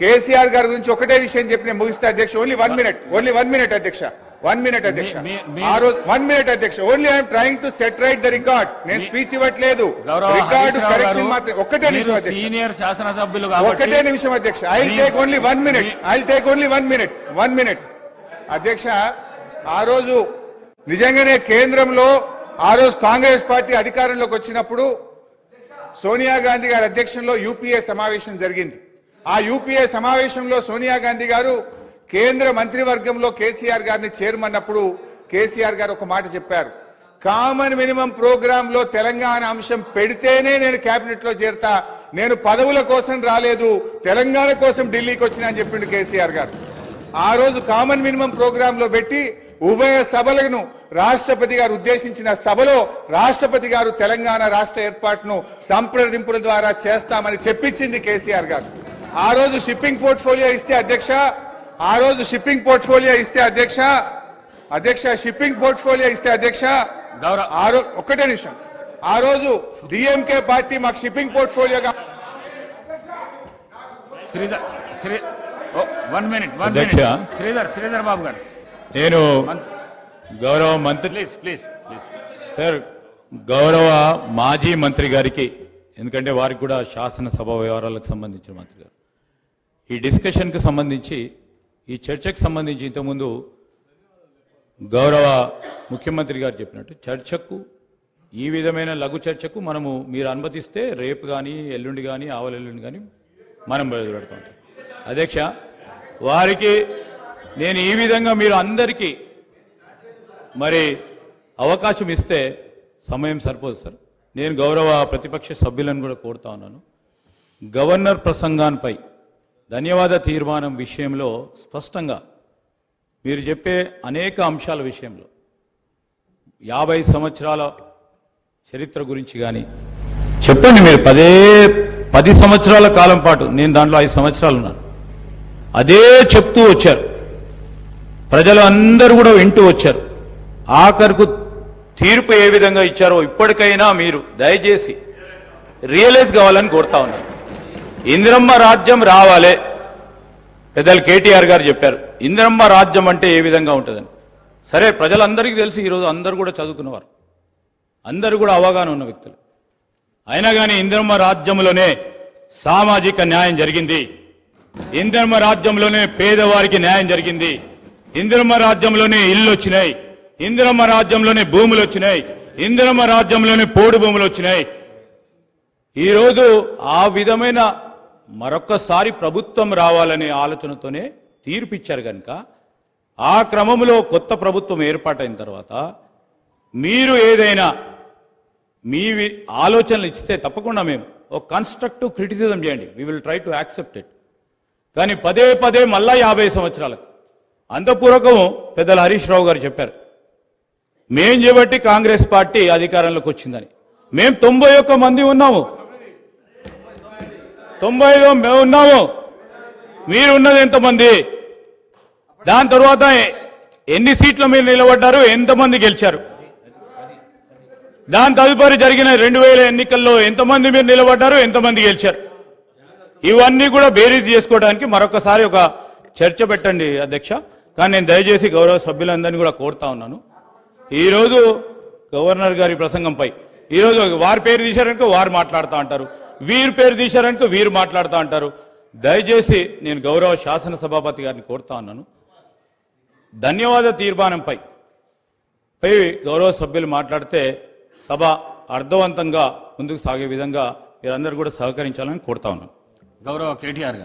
కేసీఆర్ గారి గురించి ఒకటే విషయం చెప్పి నేను ముగిస్తే అధ్యక్ష. Only one minute only one minute అధ్యక్ష. వన్ మినిట్ అధ్యక్ష. ఆ రోజు వన్ మినిట్ అధ్యక్ష. Only I'm trying to set right the record నేను స్పీచ్ ఇవ్వట్లేదు. రికార్డు కరెక్షన్ మాత్రం ఒక్కటే మీరు నిమిషం అధ్యక్ష. ఒకటే నిమిషం అధ్యక్ష. I take only one minute I take only one minute one minute అధ్యక్ష ఆ రోజు నిజంగానే కేంద్రంలో ఆ రోజు కాంగ్రెస్ పార్టీ అధికారంలోకి వచ్చినప్పుడు సోనియా గాంధీ గారి అధ్యక్షంలో యూపీఏ సమావేశం జరిగింది. ఆ యూపీఏ సమావేశంలో సోనియా గాంధీ గారు కేంద్ర మంత్రివర్గంలో కేసీఆర్ గారిని చేరమన్నప్పుడు కేసీఆర్ గారు ఒక మాట చెప్పారు. కామన్ మినిమం ప్రోగ్రామ్లో తెలంగాణ అంశం పెడితేనే నేను కేబినెట్లో చేరతా. నేను పదవుల కోసం రాలేదు. తెలంగాణ కోసం ఢిల్లీకి వచ్చిన అని చెప్పిండు కేసీఆర్ గారు. ఆ రోజు కామన్ మినిమం ప్రోగ్రామ్లో పెట్టి ఉభయ సభలను రాష్ట్రపతి గారు ఉద్దేశించిన సభలో రాష్ట్రపతి గారు తెలంగాణ రాష్ట్ర ఏర్పాటును సంప్రదింపుల ద్వారా చేస్తామని చెప్పించింది కేసీఆర్ గారు. ఆ రోజు షిప్పింగ్ పోర్ట్ఫోలియో ఇస్తే అధ్యక్ష ఆ రోజు షిప్పింగ్ పోర్ట్ఫోలియో ఇస్తే అధ్యక్ష అధ్యక్ష షిప్పింగ్ పోర్ట్ఫోలియో ఇస్తే అధ్యక్ష గౌరవ ఆ రోజు ఒక్కటే నిమిషం. ఆ రోజు డిఎంకే పార్టీ మాకు shipping పోర్ట్ఫోలియోగా Sridhar Sri one minute one. Minute Sridhar Sridhar Babu garu. నేను గౌరవ మంత్రి ప్లీజ్ ప్లీజ్ ప్లీజ్ సార్ గౌరవ మాజీ మంత్రి గారికి ఎందుకంటే వారికి కూడా శాసనసభ వ్యవహారాలకు సంబంధించిన మంత్రి గారు. ఈ డిస్కషన్కి సంబంధించి ఈ చర్చకు సంబంధించి ఇంతకుముందు గౌరవ ముఖ్యమంత్రి గారు చెప్పినట్టు చర్చకు ఈ విధమైన లఘు చర్చకు మనము మీరు అనుమతిస్తే రేపు కానీ ఎల్లుండి కానీ ఆవలెల్లుండి కానీ మనం బయలుపెడతాం అధ్యక్ష వారికి నేను ఈ విధంగా మీరు అందరికీ మరి అవకాశం ఇస్తే సమయం సరిపోదు సార్. నేను గౌరవ ప్రతిపక్ష సభ్యులను కూడా కోరుతా ఉన్నాను. గవర్నర్ ప్రసంగాన్పై ధన్యవాద తీర్మానం విషయంలో స్పష్టంగా మీరు చెప్పే అనేక అంశాల విషయంలో యాభై సంవత్సరాల చరిత్ర గురించి కానీ చెప్పండి మీరు. పదే పది సంవత్సరాల కాలం పాటు నేను దాంట్లో ఐదు సంవత్సరాలు ఉన్నాను. అదే చెప్తూ వచ్చారు. ప్రజలు అందరూ కూడా వింటూ వచ్చారు. ఆఖరుకు తీర్పు ఏ విధంగా ఇచ్చారో ఇప్పటికైనా మీరు దయచేసి రియలైజ్ కావాలని కోరుతా ఉన్నారు ఇందిరమ్మ రాజ్యం రావాలే. పెద్దలు కేటీఆర్ గారు చెప్పారు. ఇందిరమ్మ రాజ్యం అంటే ఏ విధంగా ఉంటుందని. సరే ప్రజలందరికీ తెలిసి ఈరోజు అందరూ కూడా చదువుకున్నవారు. అందరూ కూడా అవగాహన ఉన్న వ్యక్తులు. అయినా కానీ ఇందిరమ్మ రాజ్యంలోనే సామాజిక న్యాయం జరిగింది. ఇందిరమ్మ రాజ్యంలోనే పేదవారికి న్యాయం జరిగింది. ఇందిరమ్మ రాజ్యంలోనే ఇల్లు వచ్చినాయి. ఇందిరమ్మ రాజ్యంలోనే భూములు వచ్చినాయి. ఇందిరమ్మ రాజ్యంలోనే పోడు భూములు వచ్చినాయి. ఈరోజు ఆ విధమైన మరొక్కసారి ప్రభుత్వం రావాలనే ఆలోచనతోనే తీర్పిచ్చారు కనుక ఆ క్రమంలో కొత్త ప్రభుత్వం ఏర్పాటైన తర్వాత మీరు ఏదైనా మీ ఆలోచనలు ఇస్తే తప్పకుండా మేము ఒక కన్స్ట్రక్టివ్ క్రిటిసిజం చేయండి. We will try to accept it కానీ పదే పదే మళ్ళా యాభై సంవత్సరాలకు. అంతపూర్వకం పెద్దల హరీష్ రావు గారు చెప్పారు మేం చేపట్టి కాంగ్రెస్ పార్టీ అధికారంలోకి వచ్చిందని. మేము తొంభై ఒక్క మంది ఉన్నాము. తొంభైలో మేము ఉన్నాము. మీరు ఉన్నది ఎంతమంది? దాని తర్వాత ఎన్ని సీట్లు మీరు నిలబడ్డారు? ఎంతమంది గెలిచారు? దాని తదుపరి జరిగిన రెండు వేల ఎన్నికల్లో ఎంతమంది మీరు నిలబడ్డారు? ఎంతమంది గెలిచారు? ఇవన్నీ కూడా బేరీజ్ చేసుకోవడానికి మరొకసారి ఒక చర్చ పెట్టండి అధ్యక్ష. కానీ నేను దయచేసి గౌరవ సభ్యులందరినీ కూడా కోరుతా ఉన్నాను. ఈరోజు గవర్నర్ గారి ప్రసంగంపై. ఈరోజు వారి పేరు తీశారనుకో వారు మాట్లాడుతూ అంటారు వీరు పేరు తీశారనుకో వీరు మాట్లాడుతూ అంటారు. దయచేసి నేను గౌరవ శాసన సభాపతి గారిని కోరుతా ఉన్నాను. ధన్యవాద తీర్మానంపై పై గౌరవ సభ్యులు మాట్లాడితే సభ అర్థవంతంగా ముందుకు సాగే విధంగా మీరందరూ కూడా సహకరించాలని కోరుతా ఉన్నాను. గౌరవ కేటీఆర్